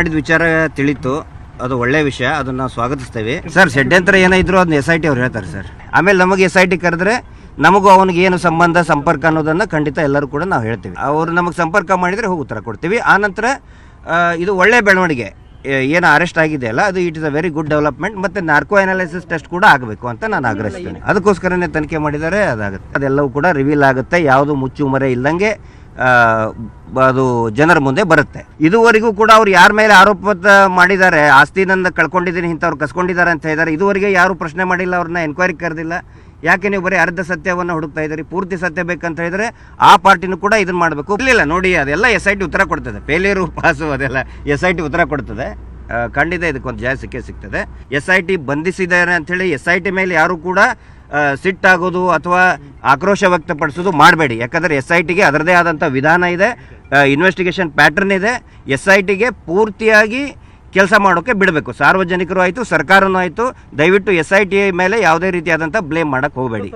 ಮಾಡಿದ ವಿಚಾರ ತಿಳಿತು. ಅದು ಒಳ್ಳೆ ವಿಷಯ, ಅದನ್ನ ಸ್ವಾಗತಿಸ್ತೇವೆ. ಸರ್, ಷಡ್ಯಂತ್ರ ಏನಿದ್ರು ಅದನ್ನ ಎಸ್ ಐ ಟಿ ಅವ್ರು ಹೇಳ್ತಾರೆ ಸರ್. ಆಮೇಲೆ ನಮಗೆ ಎಸ್ ಐ ಟಿ ಕರೆದ್ರೆ ನಮಗೂ ಅವನಿಗೆ ಏನು ಸಂಬಂಧ, ಸಂಪರ್ಕ ಅನ್ನೋದನ್ನ ಖಂಡಿತ ಎಲ್ಲರೂ ಕೂಡ ನಾವು ಹೇಳ್ತೀವಿ. ಅವರು ನಮಗೆ ಸಂಪರ್ಕ ಮಾಡಿದರೆ ಹೋಗಿ ಉತ್ತರ ಕೊಡ್ತೀವಿ. ಆನಂತರ ಇದು ಒಳ್ಳೆ ಬೆಳವಣಿಗೆ. ಏನು ಅರೆಸ್ಟ್ ಆಗಿದೆಯಲ್ಲ ಅದು it is a very good development ಮತ್ತೆ ನಾರ್ಕೋ ಅನಾಲಿಸಿಸ್ ಟೆಸ್ಟ್ ಕೂಡ ಆಗಬೇಕು ಅಂತ ನಾನು ಆಗ್ರಹಿಸ್ತೇನೆ. ಅದಕ್ಕೋಸ್ಕರನೇ ತನಿಖೆ ಮಾಡಿದರೆ ಅದಾಗುತ್ತೆ. ಅದೆಲ್ಲವೂ ಕೂಡ ರಿವೀಲ್ ಆಗುತ್ತೆ. ಯಾವುದು ಮುಚ್ಚುಮರೆ ಬ- ಅದು ಜನರ ಮುಂದೆ ಬರುತ್ತೆ. ಇದುವರೆಗೂ ಕೂಡ ಅವ್ರು ಯಾರ ಮೇಲೆ ಆರೋಪ ಮಾಡಿದ್ದಾರೆ ಆಸ್ತಿ ನನ್ನ ಕಳ್ಕೊಂಡಿದ್ದೀನಿ, ಇಂಥವ್ರು ಕಸ್ಕೊಂಡಿದ್ದಾರೆ ಅಂತ ಹೇಳಿದ್ದಾರೆ, ಇದುವರೆಗೆ ಯಾರು ಪ್ರಶ್ನೆ ಮಾಡಿಲ್ಲ, ಅವ್ರನ್ನ ಎನ್ಕ್ವೈರಿ ಕರೆದಿಲ್ಲ. ಯಾಕೆ ನೀವು ಬರೀ ಅರ್ಧ ಸತ್ಯವನ್ನು ಹುಡುಕ್ತಾ ಇದ್ದೀರಿ, ಪೂರ್ತಿ ಸತ್ಯ ಬೇಕಂತ ಹೇಳಿದ್ರೆ ಆ ಪಾರ್ಟಿನೂ ಕೂಡ ಇದನ್ನ ಮಾಡಬೇಕು. ಇಲ್ಲ ನೋಡಿ, ಅದೆಲ್ಲ ಎಸ್ ಐ ಟಿ ಉತ್ತರ ಕೊಡ್ತದೆ. ಫೇಲಿಯರು ಪಾಸು ಅದೆಲ್ಲ ಎಸ್ ಐ ಟಿ ಉತ್ತರ ಕೊಡ್ತದೆ. ಖಂಡಿತ ಇದಕ್ಕೊಂದು ಜಯ ಸಿಕ್ಕೇ ಸಿಗ್ತದೆ. ಎಸ್ ಐ ಟಿ ಬಂಧಿಸಿದ್ದಾರೆ ಅಂಥೇಳಿ ಎಸ್ ಐ ಟಿ ಮೇಲೆ ಯಾರು ಕೂಡ ಸಿಟ್ಟಾಗೋದು ಅಥವಾ ಆಕ್ರೋಶ ವ್ಯಕ್ತಪಡಿಸೋದು ಮಾಡಬೇಡಿ. ಯಾಕಂದರೆ ಎಸ್ ಐ ಟಿಗೆ ಅದರದೇ ಆದಂಥ ವಿಧಾನ ಇದೆ. ಇನ್ವೆಸ್ಟಿಗೇಷನ್ ಪ್ಯಾಟರ್ನ್ ಇದೆ. ಎಸ್ ಐ ಟಿಗೆ ಪೂರ್ತಿಯಾಗಿ ಕೆಲಸ ಮಾಡೋಕ್ಕೆ ಬಿಡಬೇಕು. ಸಾರ್ವಜನಿಕರು ಆಯಿತು, ಸರ್ಕಾರನೂ ಆಯಿತು. ದಯವಿಟ್ಟು ಎಸ್ ಐ ಟಿ ಮೇಲೆ ಯಾವುದೇ ರೀತಿಯಾದಂಥ ಬ್ಲೇಮ್ ಮಾಡೋಕ್ಕೆ ಹೋಗಬೇಡಿ.